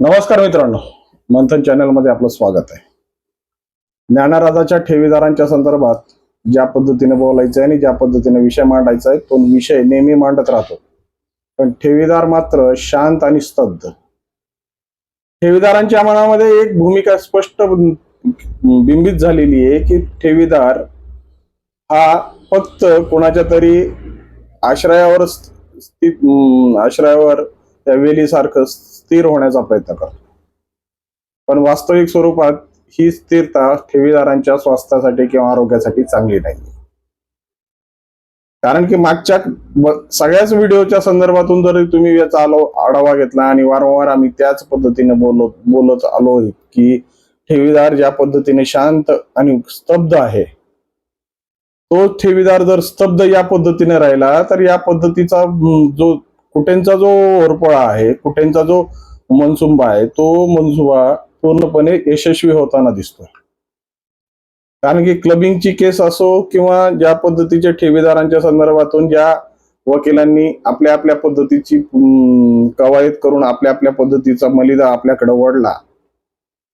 नमस्कार मित्रांनो मंथन चॅनलमध्ये आपलं स्वागत आहे. ज्ञानाराजाच्या ठेवीदारांच्या संदर्भात ज्या पद्धतीने बोलायचं आहे आणि ज्या पद्धतीने विषय मांडायचा आहे तो विषय नेहमी मांडत राहतो. पण ठेवीदार मात्र शांत आणि स्तब्ध. ठेवीदारांच्या मनामध्ये एक भूमिका स्पष्ट बिंबित झालेली आहे की ठेवीदार हा फक्त कोणाच्या तरी आश्रयावर स्थित आश्रयावर त्या वेलीसारखं स्थिर होण्याचा प्रयत्न करतो. पण वास्तविक स्वरूपात ही स्थिरता ठेवीदारांच्या स्वास्थ्यासाठी किंवा आरोग्यासाठी चांगली नाही. कारण की मागच्या सगळ्याच व्हिडिओच्या संदर्भातून जरी तुम्ही याचा आलो आढावा घेतला आणि वारंवार आम्ही त्याच पद्धतीने बोलत बोलत आलो की ठेवीदार ज्या पद्धतीने शांत आणि स्तब्ध आहे तो ठेवीदार जर स्तब्ध या पद्धतीने राहिला तर या पद्धतीचा जो कुटेंचा जो ओरपळा आहे कुटेंचा जो मनसुंबा आहे तो मनसुबा पूर्णपणे यशस्वी होताना दिसतोय. कारण की क्लबिंगची केस असो किंवा ज्या पद्धतीच्या ठेवीदारांच्या संदर्भातून ज्या वकिलांनी आपल्या आपल्या पद्धतीची कवायत करून आपल्या आपल्या पद्धतीचा मलिदा आपल्याकडे वळला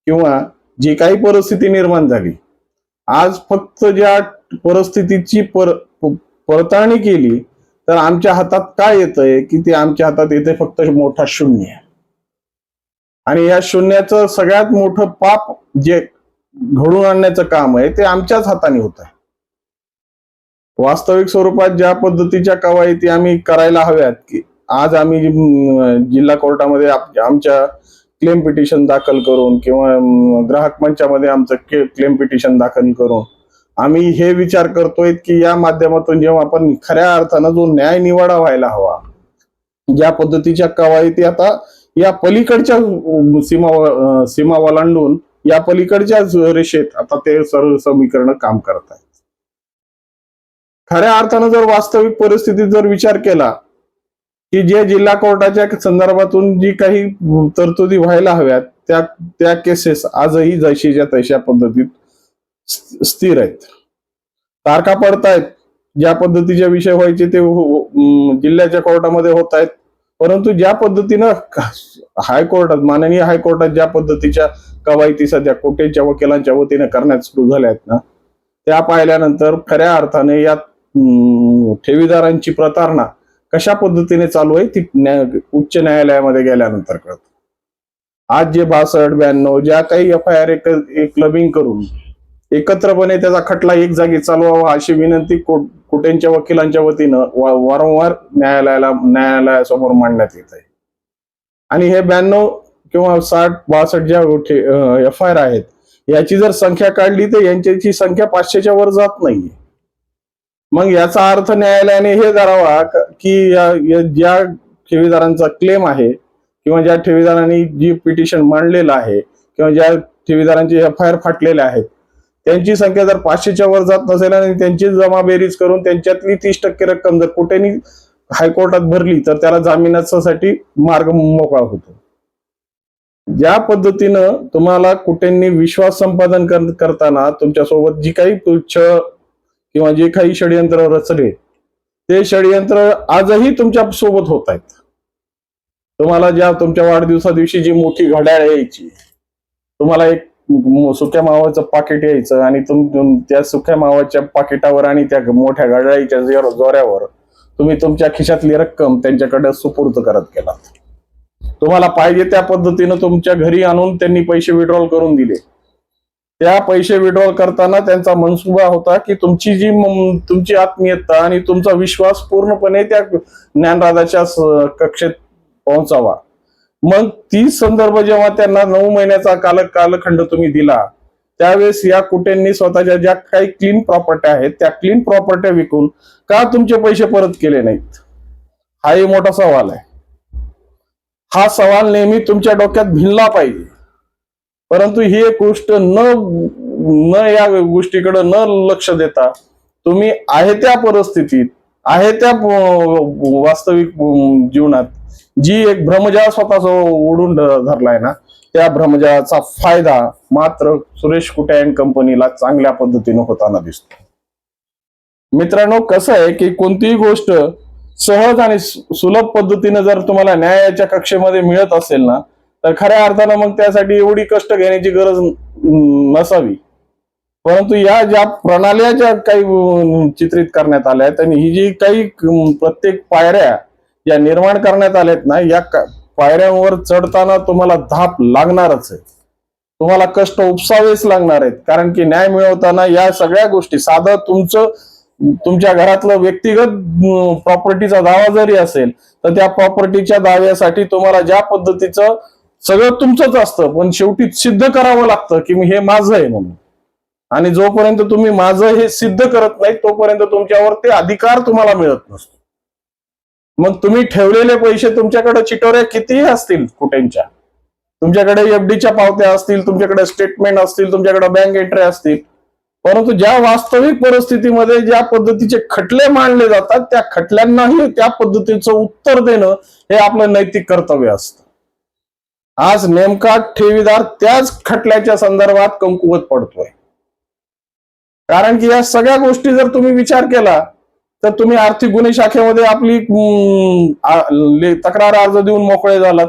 किंवा जी काही परिस्थिती निर्माण झाली आज फक्त ज्या परिस्थितीची पर पडताळणी केली तर आमच्या हातात काय येतंय की ते आमच्या हातात येते फक्त मोठा शून्य. आणि या शून्याचं सगळ्यात मोठं पाप जे घडून आणण्याचं काम आहे ते आमच्याच हाताने होत आहे वास्तविक स्वरूपात ज्या पद्धतीच्या कवायती आम्ही करायला हव्यात की आज आम्ही जिल्हा कोर्टामध्ये आमच्या क्लेम पिटिशन दाखल करून किंवा ग्राहक मंचामध्ये आमचं क्लेम पिटिशन दाखल करून आम्ही हे विचार करतोय की या माध्यमातून जेव्हा आपण खऱ्या अर्थानं जो न्याय निवाडा व्हायला हवा ज्या पद्धतीच्या कवायती आता या पलीकडच्या सीमा सीमा ओलांडून या पलीकडच्या रेषेत आता ते सर्व समीकरण काम करत आहेत. खऱ्या अर्थानं जर वास्तविक परिस्थितीत जर विचार केला की जे जिल्हा कोर्टाच्या संदर्भातून जी काही तरतुदी व्हायला हव्यात त्या त्या केसेस आजही जशीच्या तशा पद्धतीत स्थिर आहेत. तारखा पडतायत. ज्या पद्धतीचे विषय व्हायचे ते हो, हो, जिल्ह्याच्या कोर्टामध्ये होत आहेत परंतु ज्या पद्धतीनं हायकोर्टात माननीय हायकोर्टात ज्या पद्धतीच्या कवायती सध्या कोटेच्या वकिलांच्या वतीने करण्यात सुरू झाल्या आहेत ना त्या पाहिल्यानंतर खऱ्या अर्थाने या ठेवीदारांची प्रतारणा कशा पद्धतीने चालू आहे ती न्याय- उच्च न्यायालयामध्ये गेल्यानंतर कळत. आज जे बासष्ट ब्याण्णव ज्या काही एफ आय आर एक क्लबिंग करून एकत्रपणे त्याचा खटला एक जागी चालवावा अशी विनंती को- कुटेंच्या वकिलांच्या वतीनं वारंवार न्यायालयाला न्यायालयासमोर मांडण्यात येत आहे. आणि हे ब्याण्णव किंवा साठ बासष्ट ज्या एफ आय आर आहेत याची जर संख्या काढली तर यांच्याची संख्या पाचशेच्या वर जात नाहीये. मग याचा अर्थ न्यायालयाने हे धरावा की या- ज्या ठेवीदारांचा क्लेम आहे किंवा ज्या ठेवीदारांनी जी पिटिशन मांडलेलं आहे किंवा ज्या ठेवीदारांचे एफ आय आर फाटलेले आहेत त्यांची संख्या जर पाचशेच्या वर जात नसेल आणि त्यांची जमा बेरीज करून त्यांच्यातली तीस टक्के रक्कम जर कुठेनी हायकोर्टात भरली तर त्याला जामिनासाठी मार्ग मोकळा होतो. ज्या पद्धतीनं तुम्हाला कुठेंनी विश्वास संपादन कर- करताना तुमच्यासोबत जी काही तुच्छ किंवा जे काही षडयंत्र रचले ते षडयंत्र आजही तुमच्यासोबत होत आहेत. तुम्हाला ज्या तुमच्या वाढदिवसा दिवशी जी मोठी घड्याळ यायची तुम्हाला एक सुक्या मावाचं पाकिट यायचं आणि तुम त्या सुक्या मावाच्या पाकिटावर आणि त्या मोठ्या घड्याळीच्या जोऱ्यावर तुम्ही तुमच्या खिशातली रक्कम त्यांच्याकडे सुपूर्द करत गेलात. तुम्हाला पाहिजे त्या पद्धतीनं तुमच्या घरी आणून त्यांनी पैसे विड्रॉल करून दिले. त्या पैसे विड्रॉल करताना त्यांचा मनसुबा होता की तुमची जी तुमची आत्मीयता आणि तुमचा विश्वास पूर्णपणे त्या ज्ञानराजाच्या कक्षेत पोहोचावा. मग ती संदर्भ जेव्हा त्यांना नऊ महिन्याचा काल कालखंड तुम्ही दिला त्यावेळेस या कुट्यांनी स्वतःच्या ज्या काही क्लीन प्रॉपर्ट्या आहेत त्या क्लीन प्रॉपर्ट्या विकून का तुमचे पैसे परत केले नाहीत? हाही मोठा सवाल आहे. हा सवाल नेहमी तुमच्या डोक्यात भिनला पाहिजे. परंतु ही एक गोष्ट न न या गोष्टीकडे न लक्ष देता तुम्ही आहे त्या परिस्थितीत आहे त्या वास्तविक जीवनात जी एक भ्रमजाळ स्वतःच ओढून धरलाय ना त्या भ्रमजाळाचा फायदा मात्र सुरेश कुटे अँड कंपनीला चांगल्या पद्धतीने होताना दिसतो. मित्रांनो कसं आहे की कोणतीही गोष्ट सहज आणि सुलभ पद्धतीने जर तुम्हाला न्यायाच्या कक्षेमध्ये मिळत असेल ना तर खऱ्या अर्थानं मग त्यासाठी एवढी कष्ट घेण्याची गरज नसावी. परंतु या ज्या प्रणाल्या ज्या काही चित्रित करण्यात आल्या आहेत आणि ही जी काही प्रत्येक पायऱ्या या निर्माण करण्यात आल्यात ना या पायऱ्यांवर चढताना तुम्हाला धाप लागणारच आहे. तुम्हाला कष्ट उपसावेच लागणार आहेत. कारण की न्याय मिळवताना या सगळ्या गोष्टी साधं तुमचं तुमच्या घरातलं व्यक्तिगत प्रॉपर्टीचा दावा जरी असेल तर त्या प्रॉपर्टीच्या दाव्यासाठी तुम्हाला ज्या पद्धतीचं सगळं तुमचंच असतं पण शेवटी सिद्ध करावं लागतं की मी हे माझं आहे म्हणून. आणि जोपर्यंत तुम्ही माझं हे सिद्ध करत नाही तोपर्यंत तुमच्यावर ते अधिकार तुम्हाला मिळत नसतो. मग तुम्ही ठेवलेले पैसे तुमच्याकडे चिटोऱ्या कितीही असतील कुठेच्या तुमच्याकडे एफडीच्या पावत्या असतील तुमच्याकडे स्टेटमेंट असतील तुमच्याकडे बँक एंट्री असतील परंतु ज्या वास्तविक परिस्थितीमध्ये ज्या पद्धतीचे खटले मांडले जातात त्या खटल्यांनाही त्या पद्धतीचं उत्तर देणं हे आपलं नैतिक कर्तव्य असतं. आज नेमका ठेवीदार त्याच खटल्याच्या संदर्भात कमकुवत पडतोय. कारण की या सगळ्या गोष्टी जर तुम्ही विचार केला तर तुम्ही आर्थिक गुन्हे शाखेमध्ये आपली तक्रार अर्ज देऊन मोकळे झालात.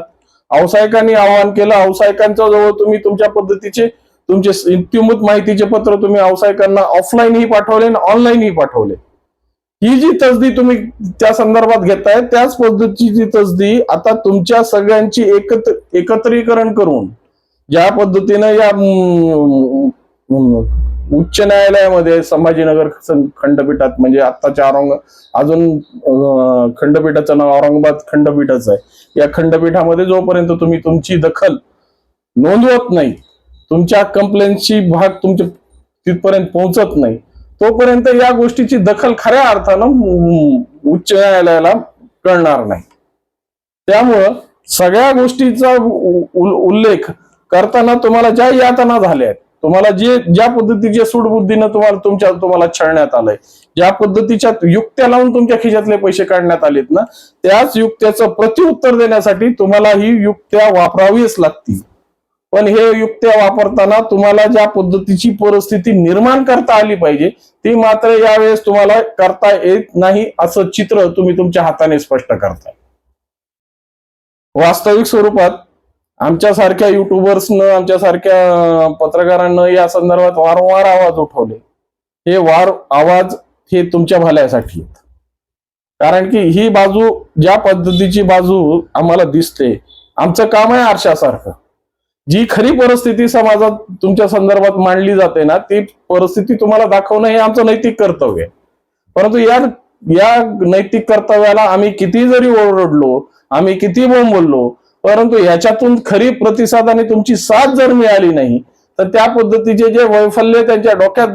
व्यावसायिकांनी आवाहन केलं. व्यावसायिकांच्या जवळ तुम्ही तुमच्या पद्धतीचे तुमचे इत्युमूत माहितीचे पत्र तुम्ही व्यावसायिकांना ऑफलाईनही पाठवले आणि ऑनलाईनही पाठवले. ही जी तसदी तुम्ही त्या संदर्भात घेताय त्याच पद्धतीची तसदी आता तुमच्या सगळ्यांची एकत्र एकत्रीकरण करून ज्या पद्धतीनं या उच्च न्यायालयामध्ये संभाजीनगर खंडपीठात म्हणजे आत्ताच्या औरंग अजून खंडपीठाचं नाव औरंगाबाद खंडपीठच आहे. या खंडपीठामध्ये जोपर्यंत तुम्ही तुमची दखल नोंदवत नाही तुमच्या कंप्लेनची भाग तुमच्या तिथपर्यंत पोहोचत नाही तोपर्यंत या गोष्टीची दखल खऱ्या अर्थानं उच्च न्यायालयाला कळणार नाही. त्यामुळं सगळ्या गोष्टीचा उल्लेख करताना तुम्हाला ज्या यातना झाल्या आहेत तुम्हाला जे ज्या पद्धतीच्या सूडबुद्धीनं तुम्हाला तुमच्या तुम्हाला छळण्यात आलंय ज्या पद्धतीच्या युक्त्या लावून तुमच्या खिशातले पैसे काढण्यात आलेत ना त्याच युक्त्याचं प्रत्युत्तर देण्यासाठी तुम्हाला ही युक्त्या वापरावीच लागतील. पण हे युक्त्या वापरताना तुम्हाला ज्या पद्धतीची परिस्थिती निर्माण करता आली पाहिजे ती मात्र यावेळेस तुम्हाला करता येत नाही असं चित्र तुम्ही तुमच्या हाताने स्पष्ट करताय. वास्तविक स्वरूपात आमच्यासारख्या युट्यूबर्सनं आमच्यासारख्या पत्रकारांना या संदर्भात वारंवार आवाज उठवले. हे वार आवाज हे तुमच्या भल्यासाठी आहेत. कारण की ही बाजू ज्या पद्धतीची बाजू आम्हाला दिसते आमचं काम आहे आरशासारखं. जी खरी परिस्थिती समाजात तुमच्या संदर्भात मांडली जाते ना ती परिस्थिती तुम्हाला दाखवणं हे आमचं नैतिक कर्तव्य आहे. परंतु या या नैतिक कर्तव्याला आम्ही किती जरी ओरडलो आम्ही किती बोंब बोललो परंतु याच्यातून खरी प्रतिसाद आणि तुमची साथ जर मिळाली नाही तर त्या पद्धतीचे जे वैफल्य त्यांच्या डोक्यात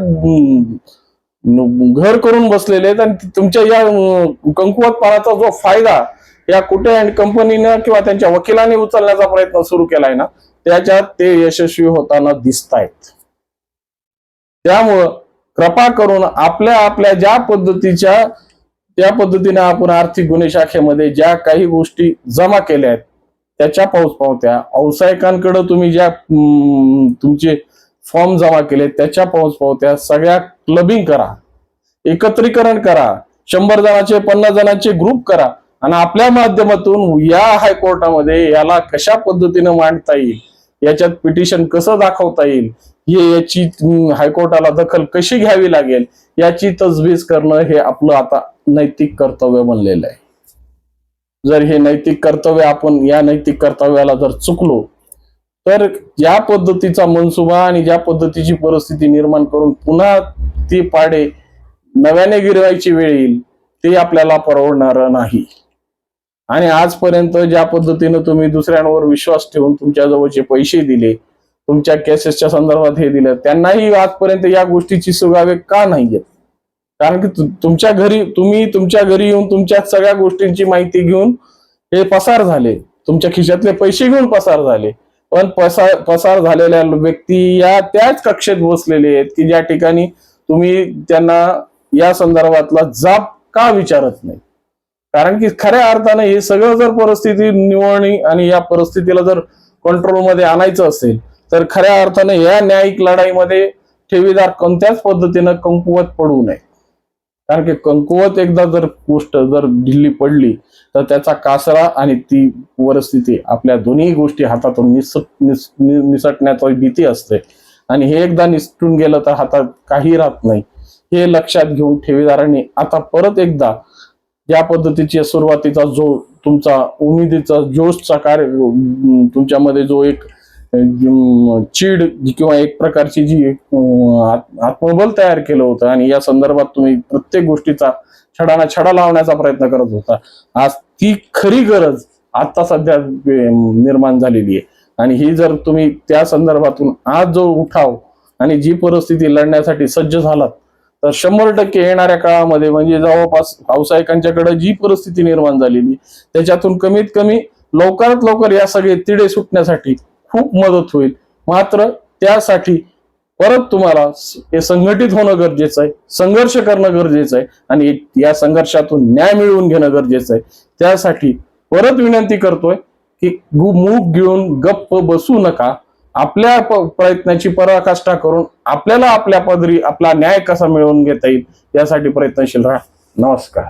घर करून बसलेले आहेत आणि तुमच्या या अं, कंकुवतपणाचा जो फायदा या कुठे अँड कंपनीनं किंवा त्यांच्या वकिलांनी उचलण्याचा प्रयत्न सुरू केलाय ना त्याच्यात ते यशस्वी होताना दिसत आहेत त्यामुळं कृपा करून आपल्या आपल्या ज्या पद्धतीच्या त्या पद्धतीने आपण आर्थिक गुन्हे शाखेमध्ये ज्या काही गोष्टी जमा केल्या आहेत त्याच्या पाऊस पावत्या. व्यावसायिकांकडे तुम्ही ज्या तुमचे फॉर्म जमा केले त्याच्या पाऊस पावत्या. सगळ्या क्लबिंग करा. एकत्रीकरण करा. शंभर जणांचे पन्नास जणांचे ग्रुप करा. आणि आपल्या माध्यमातून या हायकोर्टामध्ये याला कशा पद्धतीनं मांडता येईल? याच्यात पिटिशन कसं दाखवता येईल? हे याची हायकोर्टाला दखल कशी घ्यावी लागेल? याची तजवीज करणं हे आपलं आता नैतिक कर्तव्य बनलेलं आहे. जर हे नैतिक कर्तव्य आपण या नैतिक कर्तव्याला जर चुकलो तर या पद्धतीचा मनसुबा आणि ज्या पद्धतीची परिस्थिती निर्माण करून पुन्हा ती पाडे नव्याने गिरवायची वेळ येईल ते आपल्याला परवडणार नाही. आणि आजपर्यंत ज्या पद्धतीनं तुम्ही दुसऱ्यांवर विश्वास ठेवून तुमच्या जवळचे पैसे दिले तुमच्या केसेसच्या संदर्भात हे दिलं त्यांनाही आजपर्यंत या गोष्टीची सुगावे का नाही येत? कारण की तुमच्या घरी तुम्ही तुमच्या घरी येऊन तुमच्या सगळ्या गोष्टींची माहिती घेऊन हे पसार झाले. तुमच्या खिशातले पैसे घेऊन पसार झाले. पण पसार पसार झालेल्या व्यक्ती या त्याच कक्षेत बसलेले आहेत की ज्या ठिकाणी तुम्ही त्यांना या संदर्भातला जाब का विचारत नाही? कारण की खऱ्या अर्थाने हे सगळं जर परिस्थिती निवडणी आणि या परिस्थितीला जर कंट्रोलमध्ये आणायचं असेल तर खऱ्या अर्थाने या न्यायिक लढाईमध्ये ठेवीदार कोणत्याच पद्धतीनं कमकुवत पडू नये. कारण की कंकुवत एकदा जर गोष्ट जर ढिल्ली पडली तर त्याचा कासरा आणि ती परिस्थिती आपल्या दोन्ही गोष्टी हातातून निस निस नि- निसटण्याची भीती असते. आणि हे एकदा निसटून गेलं तर हातात काही राहत नाही. हे लक्षात घेऊन ठेवीदारांनी आता परत एकदा या पद्धतीची सुरुवातीचा जो तुमचा उमेदीचा जोशचा कार्य तुमच्यामध्ये जो एक चीड किंवा एक प्रकारची जी आत- आत्मबल तयार केलं होतं आणि या संदर्भात तुम्ही प्रत्येक गोष्टीचा छडाना छडा लावण्याचा प्रयत्न करत होता. आज ती खरी गरज आता सध्या निर्माण झालेली आहे. आणि ही जर तुम्ही त्या संदर्भातून आज जो उठाव आणि जी परिस्थिती लढण्यासाठी सज्ज झालात तर शंभर टक्के येणाऱ्या काळामध्ये म्हणजे जवळपास व्यावसायिकांच्याकडे जी परिस्थिती निर्माण झालेली त्याच्यातून कमीत कमी लवकरात लवकर या सगळे तिढे सुटण्यासाठी खूप मदत होईल. मात्र त्यासाठी परत तुम्हाला हे संघटित होणं गरजेचं आहे संघर्ष करणं गरजेचं आहे आणि या संघर्षातून न्याय मिळवून घेणं गरजेचं आहे. त्यासाठी परत विनंती करतोय की गु- मूग घेऊन गप्प बसू नका. आपल्या प- प्रयत्नाची पराकाष्ठा करून आपल्याला आपल्या पदरी आपला न्याय कसा मिळवून घेता येईल यासाठी प्रयत्नशील राहा. नमस्कार.